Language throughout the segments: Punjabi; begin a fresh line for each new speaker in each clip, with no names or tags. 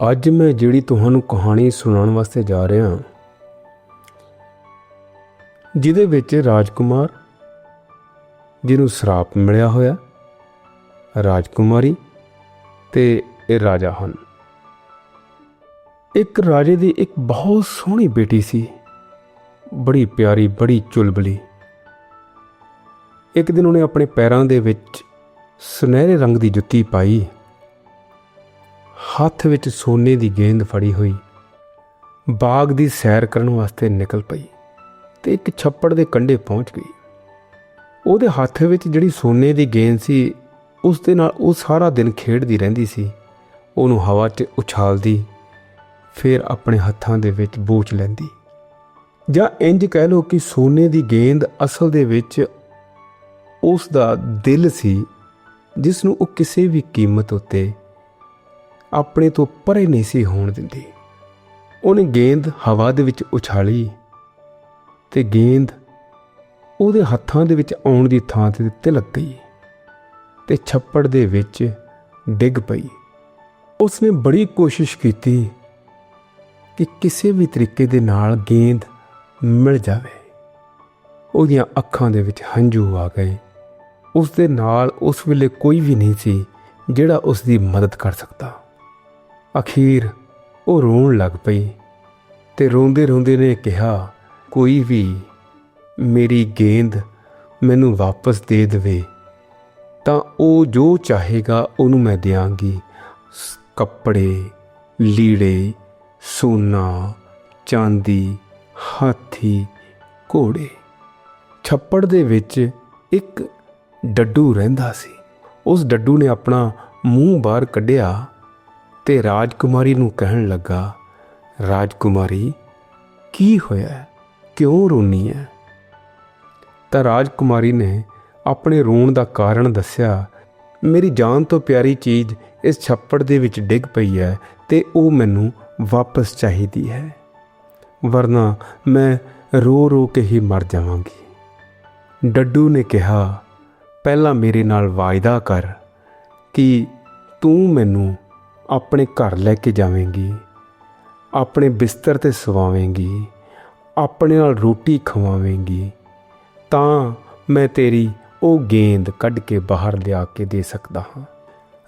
ਅੱਜ ਮੈਂ ਜਿਹੜੀ ਤੁਹਾਨੂੰ ਕਹਾਣੀ ਸੁਣਾਉਣ ਵਾਸਤੇ ਜਾ ਰਿਹਾ ਹਾਂ, ਜਿਹਦੇ ਵਿੱਚ ਰਾਜਕੁਮਾਰ, ਜਿਹਨੂੰ ਸ਼ਰਾਪ ਮਿਲਿਆ ਹੋਇਆ, ਰਾਜਕੁਮਾਰੀ ਤੇ ਇਹ ਰਾਜਾ ਹਨ। ਇੱਕ ਰਾਜੇ ਦੀ ਇੱਕ ਬਹੁਤ ਸੋਹਣੀ ਬੇਟੀ ਸੀ, ਬੜੀ ਪਿਆਰੀ, ਬੜੀ ਚੁਲਬਲੀ। ਇੱਕ ਦਿਨ ਉਹਨੇ ਆਪਣੇ ਪੈਰਾਂ ਦੇ ਵਿੱਚ ਸੁਨਹਿਰੇ ਰੰਗ ਦੀ ਜੁੱਤੀ ਪਾਈ। ਹੱਥ ਵਿੱਚ ਸੋਨੇ ਦੀ ਗੇਂਦ ਫੜੀ ਹੋਈ। ਬਾਗ ਦੀ ਸੈਰ ਕਰਨ ਵਾਸਤੇ ਨਿਕਲ ਪਈ ਤੇ ਇੱਕ ਛੱਪੜ ਦੇ ਕੰਢੇ ਪਹੁੰਚ ਗਈ। ਉਹਦੇ ਹੱਥ ਵਿੱਚ ਜਿਹੜੀ ਸੋਨੇ ਦੀ ਗੇਂਦ ਸੀ, ਉਸ ਦੇ ਨਾਲ ਉਹ ਸਾਰਾ ਦਿਨ ਖੇਡਦੀ ਰਹਿੰਦੀ ਸੀ। ਉਹਨੂੰ ਹਵਾ 'ਚ ਉਛਾਲਦੀ, ਫਿਰ ਆਪਣੇ ਹੱਥਾਂ ਦੇ ਵਿੱਚ ਬੋਚ ਲੈਂਦੀ। ਜਾਂ ਇੰਜ ਕਹਿ ਲਓ ਕਿ ਸੋਨੇ ਦੀ ਗੇਂਦ ਅਸਲ ਦੇ ਵਿੱਚ ਉਸ ਦਾ ਦਿਲ ਸੀ, ਜਿਸ ਨੂੰ ਉਹ ਕਿਸੇ ਵੀ ਕੀਮਤ ਉੱਤੇ ਆਪਣੇ ਤੋਂ ਪਰੇ ਨਹੀਂ ਸੀ ਹੋਣ ਦਿੰਦੀ। ਉਹਨੇ ਗੇਂਦ ਹਵਾ ਦੇ ਵਿੱਚ ਉਛਾਲੀ ਤੇ ਗੇਂਦ ਉਹਦੇ ਹੱਥਾਂ ਦੇ ਵਿੱਚ ਆਉਣ ਦੀ ਥਾਂ ਤੇ ਤਿਲਕ ਗਈ ਤੇ ਛੱਪੜ ਦੇ ਵਿੱਚ ਡਿੱਗ ਪਈ। ਉਸਨੇ ਬੜੀ ਕੋਸ਼ਿਸ਼ ਕੀਤੀ ਕਿ ਕਿਸੇ ਵੀ ਤਰੀਕੇ ਦੇ ਨਾਲ ਗੇਂਦ ਮਿਲ ਜਾਵੇ। ਉਹਦੀਆਂ ਅੱਖਾਂ ਦੇ ਵਿੱਚ ਹੰਝੂ ਆ ਗਏ। ਉਸ ਦੇ ਨਾਲ ਉਸ ਵੇਲੇ ਕੋਈ ਵੀ ਨਹੀਂ ਸੀ ਜਿਹੜਾ ਉਸ ਦੀ ਮਦਦ ਕਰ ਸਕਦਾ। ਅਖੀਰ ਉਹ ਰੋਣ ਲੱਗ ਪਈ ਤੇ ਰੋਂਦੇ ਰੋਂਦੇ ਨੇ ਕਿਹਾ, ਕੋਈ ਵੀ, ਮੇਰੀ ਗੇਂਦ ਮੈਨੂੰ ਵਾਪਸ ਦੇ ਦੇਵੇ, ਤਾਂ ਉਹ ਜੋ ਚਾਹੇਗਾ ਉਹਨੂੰ ਮੈਂ ਦਿਆਂਗੀ। ਸ- ਕੱਪੜੇ, ਲੀੜੇ, ਸੋਨਾ, ਚਾਂਦੀ, ਹਾਥੀ, ਘੋੜੇ। ਛੱਪੜ ਦੇ ਵਿੱਚ ਇੱਕ ਡੱਡੂ ਰਹਿੰਦਾ ਸੀ। ਉਸ ਡੱਡੂ ਨੇ ਆਪਣਾ ਮੂੰਹ ਬਾਹਰ ਕੱਢਿਆ ਤੇ ਰਾਜਕੁਮਾਰੀ ਨੂੰ ਕਹਿਣ ਲੱਗਾ, ਰਾਜਕੁਮਾਰੀ, ਕੀ ਹੋਇਆ? ਕਿਉਂ ਰੋਨੀ ਹੈ ਤਾਂ ਰਾਜਕੁਮਾਰੀ ਨੇ ਆਪਣੇ ਰੋਣ ਦਾ ਕਾਰਨ ਦੱਸਿਆ, ਮੇਰੀ ਜਾਨ ਤੋਂ ਪਿਆਰੀ ਚੀਜ਼ ਇਸ ਛੱਪੜ ਦੇ ਵਿੱਚ ਡਿੱਗ ਪਈ ਹੈ ਤੇ ਉਹ ਮੈਨੂੰ ਵਾਪਸ ਚਾਹੀਦੀ ਹੈ। ਵਰਨਾ ਮੈਂ ਰੋ ਰੋ ਕੇ ਹੀ ਮਰ ਜਾਵਾਂਗੀ। ਡੱਡੂ ਨੇ ਕਿਹਾ, ਪਹਿਲਾਂ ਮੇਰੇ ਨਾਲ ਵਾਅਦਾ ਕਰ ਕਿ ਤੂੰ ਮੈਨੂੰ ਆਪਣੇ ਘਰ ਲੈ ਕੇ ਜਾਵੇਂਗੀ, ਆਪਣੇ ਬਿਸਤਰ ਤੇ ਸਵਾਵੇਂਗੀ, ਆਪਣੇ ਨਾਲ ਰੋਟੀ ਖਵਾਵੇਂਗੀ, ਤਾਂ ਮੈਂ ਤੇਰੀ ਉਹ ਗੇਂਦ ਕੱਢ ਕੇ ਬਾਹਰ ਲਿਆ ਕੇ ਦੇ ਸਕਦਾ ਹਾਂ।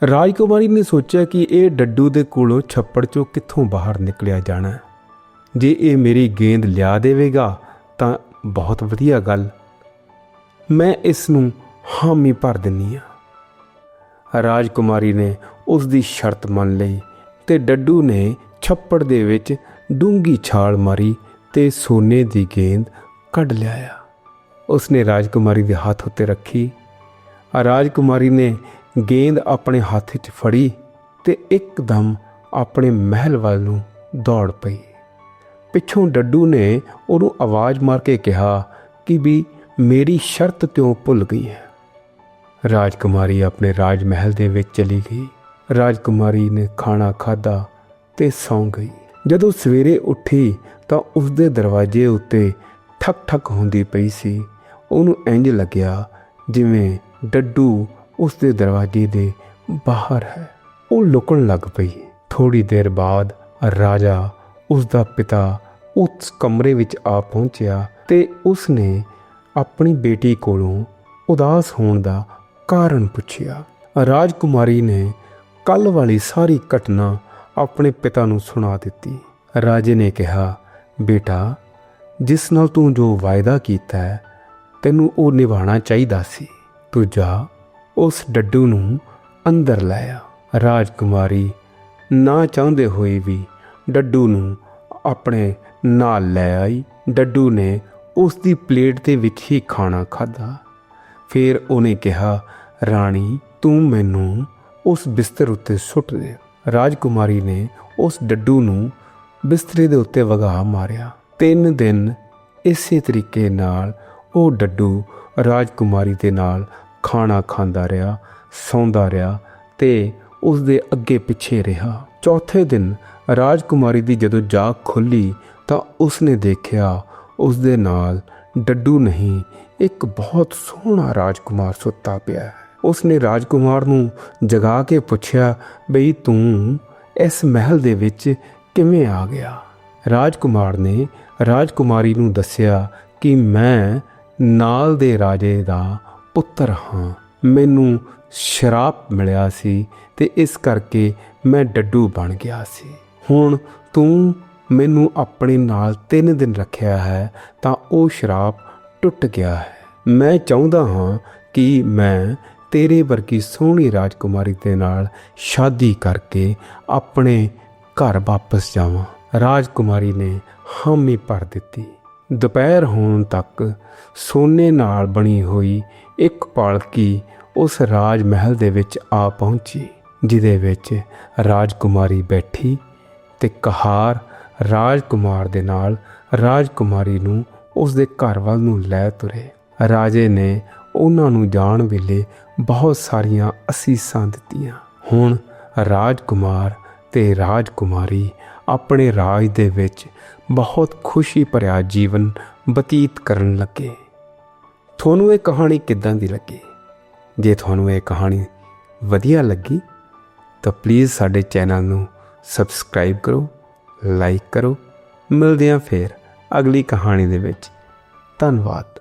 ਰਾਜਕੁਮਾਰੀ ਨੇ ਸੋਚਿਆ ਕਿ ਇਹ ਡੱਡੂ ਦੇ ਕੋਲੋਂ ਛੱਪੜ ਚੋਂ ਕਿੱਥੋਂ ਬਾਹਰ ਨਿਕਲਿਆ ਜਾਣਾ। ਜੇ ਇਹ ਮੇਰੀ ਗੇਂਦ ਲਿਆ ਦੇਵੇਗਾ, ਤਾਂ ਬਹੁਤ ਵਧੀਆ ਗੱਲ। ਮੈਂ ਇਸ ਨੂੰ ਹਾਮੀ ਭਰ ਦਿੰਨੀ ਆ ਰਾਜਕੁਮਾਰੀ ਨੇ ਉਸ ਦੀ ਸ਼ਰਤ ਮੰਨ ਲਈ ਤੇ ਡੱਡੂ ਨੇ ਛੱਪੜ ਦੇ ਵਿੱਚ ਡੂੰਗੀ ਛਾਲ ਮਾਰੀ ਤੇ ਸੋਨੇ ਦੀ ਗੇਂਦ ਕੱਢ ਲਿਆਇਆ। ਉਸਨੇ ਰਾਜਕੁਮਾਰੀ ਦੇ ਹੱਥ ਉੱਤੇ ਰੱਖੀ। ਆ ਰਾਜਕੁਮਾਰੀ ਨੇ ਗੇਂਦ ਆਪਣੇ ਹੱਥ 'ਚ ਫੜੀ ਤੇ ਇੱਕਦਮ ਆਪਣੇ ਮਹਿਲ ਵੱਲ ਨੂੰ ਦੌੜ ਪਈ। ਪਿੱਛੋਂ ਡੱਡੂ ਨੇ ਉਹਨੂੰ ਆਵਾਜ਼ ਮਾਰ ਕੇ ਕਿਹਾ ਕਿ ਵੀ ਮੇਰੀ ਸ਼ਰਤ ਕਿਉਂ ਭੁੱਲ ਗਈ ਹੈ। ਰਾਜਕੁਮਾਰੀ ਆਪਣੇ ਰਾਜ ਮਹਿਲ ਦੇ ਵਿੱਚ ਚਲੀ ਗਈ। ਰਾਜਕੁਮਾਰੀ ਨੇ ਖਾਣਾ ਖਾਦਾ ਤੇ ਸੌਂ ਗਈ। ਜਦੋਂ ਸਵੇਰੇ ਉੱਠੀ ਤਾਂ ਉਸ ਦੇ ਦਰਵਾਜ਼ੇ ਉੱਤੇ ਠਕ ਠਕ ਹੁੰਦੀ ਪਈ ਸੀ। ਉਹਨੂੰ ਇੰਜ ਲੱਗਿਆ ਜਿਵੇਂ ਡੱਡੂ ਉਸ ਦੇ ਦਰਵਾਜ਼ੇ ਦੇ ਬਾਹਰ ਹੈ। ਉਹ ਲੁਕਣ ਲੱਗ ਪਈ। ਥੋੜੀ ਦੇਰ ਬਾਅਦ ਰਾਜਾ ਉਸ ਦਾ ਪਿਤਾ ਉਸ ਕਮਰੇ ਵਿੱਚ ਆ ਪਹੁੰਚਿਆ ਤੇ ਉਸ ਨੇ ਆਪਣੀ ਬੇਟੀ ਕੋਲੋਂ ਉਦਾਸ ਹੋਣ ਦਾ ਕਾਰਨ ਪੁੱਛਿਆ। ਰਾਜਕੁਮਾਰੀ ਨੇ ਕੱਲ ਵਾਲੀ ਸਾਰੀ ਘਟਨਾ ਆਪਣੇ ਪਿਤਾ ਨੂੰ ਸੁਣਾ ਦਿੱਤੀ। ਰਾਜੇ ਨੇ ਕਿਹਾ, ਬੇਟਾ, ਜਿਸ ਨਾਲ ਤੂੰ ਜੋ ਵਾਅਦਾ ਕੀਤਾ ਹੈ, ਤੈਨੂੰ ਉਹ ਨਿਭਾਉਣਾ ਚਾਹੀਦਾ ਸੀ। ਤੂੰ ਜਾ, ਉਸ ਡੱਡੂ ਨੂੰ ਅੰਦਰ ਲੈ ਆ। ਰਾਜਕੁਮਾਰੀ ਨਾ ਚਾਹੁੰਦੇ ਹੋਏ ਵੀ ਡੱਡੂ ਨੂੰ ਆਪਣੇ ਨਾਲ ਲੈ ਆਈ। ਡੱਡੂ ਨੇ ਉਸ ਦੀ ਪਲੇਟ ਦੇ ਵਿੱਚ ਹੀ ਖਾਣਾ ਖਾਧਾ। ਫਿਰ ਉਹਨੇ ਕਿਹਾ ਰਾਣੀ, ਤੂੰ ਮੈਨੂੰ ਉਸ ਬਿਸਤਰ ਉੱਤੇ ਸੁੱਟ ਦੇ। ਰਾਜਕੁਮਾਰੀ ਨੇ ਉਸ ਡੱਡੂ ਨੂੰ ਬਿਸਤਰੇ ਦੇ ਉੱਤੇ ਵਗਾ ਮਾਰਿਆ। ਤਿੰਨ ਦਿਨ ਇਸੇ ਤਰੀਕੇ ਨਾਲ ਉਹ ਡੱਡੂ ਰਾਜਕੁਮਾਰੀ ਦੇ ਨਾਲ ਖਾਣਾ ਖਾਂਦਾ ਰਿਹਾ, ਸੌਂਦਾ ਰਿਹਾ ਤੇ ਉਸ ਦੇ ਅੱਗੇ ਪਿੱਛੇ ਰਿਹਾ। ਚੌਥੇ ਦਿਨ ਰਾਜਕੁਮਾਰੀ ਦੀ ਜਦੋਂ ਜਾਗ ਖੁੱਲੀ ਤਾਂ ਉਸਨੇ ਦੇਖਿਆ ਉਸ ਦੇ ਨਾਲ ਡੱਡੂ ਨਹੀਂ, ਇੱਕ ਬਹੁਤ ਸੋਹਣਾ ਰਾਜਕੁਮਾਰ ਸੁੱਤਾ ਪਿਆ ਹੈ। ਉਸਨੇ ਰਾਜਕੁਮਾਰ ਨੂੰ ਜਗਾ ਕੇ ਪੁੱਛਿਆ ਬਈ ਤੂੰ ਇਸ ਮਹਿਲ ਦੇ ਵਿੱਚ ਕਿਵੇਂ ਆ ਗਿਆ? ਰਾਜਕੁਮਾਰ ਨੇ ਰਾਜਕੁਮਾਰੀ ਨੂੰ ਦੱਸਿਆ ਕਿ ਮੈਂ ਨਾਲ ਦੇ ਰਾਜੇ ਦਾ ਪੁੱਤਰ ਹਾਂ। ਮੈਨੂੰ ਸ਼ਰਾਪ ਮਿਲਿਆ ਸੀ ਤੇ ਇਸ ਕਰਕੇ ਮੈਂ ਡੱਡੂ ਬਣ ਗਿਆ ਸੀ। ਹੁਣ ਤੂੰ ਮੈਨੂੰ ਆਪਣੇ ਨਾਲ 3 ਦਿਨ ਰੱਖਿਆ ਹੈ ਤਾਂ ਉਹ ਸ਼ਰਾਪ ਟੁੱਟ ਗਿਆ ਹੈ। ਮੈਂ ਚਾਹੁੰਦਾ ਹਾਂ ਕਿ ਮੈਂ ਤੇਰੇ ਵਰਗੀ ਸੋਹਣੀ ਰਾਜਕੁਮਾਰੀ ਦੇ ਨਾਲ ਸ਼ਾਦੀ ਕਰਕੇ ਆਪਣੇ ਘਰ ਵਾਪਸ ਜਾਵਾਂ। ਰਾਜਕੁਮਾਰੀ ਨੇ ਹਾਮੀ ਭਰ ਦਿੱਤੀ। ਦੁਪਹਿਰ ਹੋਣ ਤੱਕ ਸੋਨੇ ਨਾਲ ਬਣੀ ਹੋਈ ਇੱਕ ਪਾਲਕੀ ਉਸ ਰਾਜ ਮਹਿਲ ਦੇ ਵਿੱਚ ਆ ਪਹੁੰਚੀ, ਜਿਹਦੇ ਵਿੱਚ ਰਾਜਕੁਮਾਰੀ ਬੈਠੀ ਤੇ ਕਹਾਰ ਰਾਜਕੁਮਾਰ ਦੇ ਨਾਲ ਰਾਜਕੁਮਾਰੀ ਨੂੰ ਉਸ ਦੇ ਘਰ ਵੱਲ ਨੂੰ ਲੈ ਤੁਰੇ। ਰਾਜੇ ਨੇ ਉਹਨਾਂ ਨੂੰ ਜਾਣ ਵੇਲੇ ਬਹੁਤ ਸਾਰੀਆਂ ਅਸੀਸਾਂ ਦਿੱਤੀਆਂ। ਹੁਣ ਰਾਜਕੁਮਾਰ ਤੇ ਰਾਜਕੁਮਾਰੀ ਆਪਣੇ ਰਾਜ ਦੇ ਵਿੱਚ ਬਹੁਤ ਖੁਸ਼ੀ ਭਰਿਆ ਜੀਵਨ ਬਤੀਤ ਕਰਨ ਲੱਗੇ। ਤੁਹਾਨੂੰ ਇਹ ਕਹਾਣੀ ਕਿੱਦਾਂ ਦੀ ਲੱਗੀ? ਜੇ ਤੁਹਾਨੂੰ ਇਹ ਕਹਾਣੀ ਵਧੀਆ ਲੱਗੀ, ਤਾਂ ਪਲੀਜ਼ ਸਾਡੇ ਚੈਨਲ ਨੂੰ ਸਬਸਕ੍ਰਾਈਬ ਕਰੋ ਲਾਈਕ ਕਰੋ। ਮਿਲਦੇ ਹਾਂ ਫੇਰ ਅਗਲੀ ਕਹਾਣੀ ਦੇ ਵਿੱਚ। ਧੰਨਵਾਦ।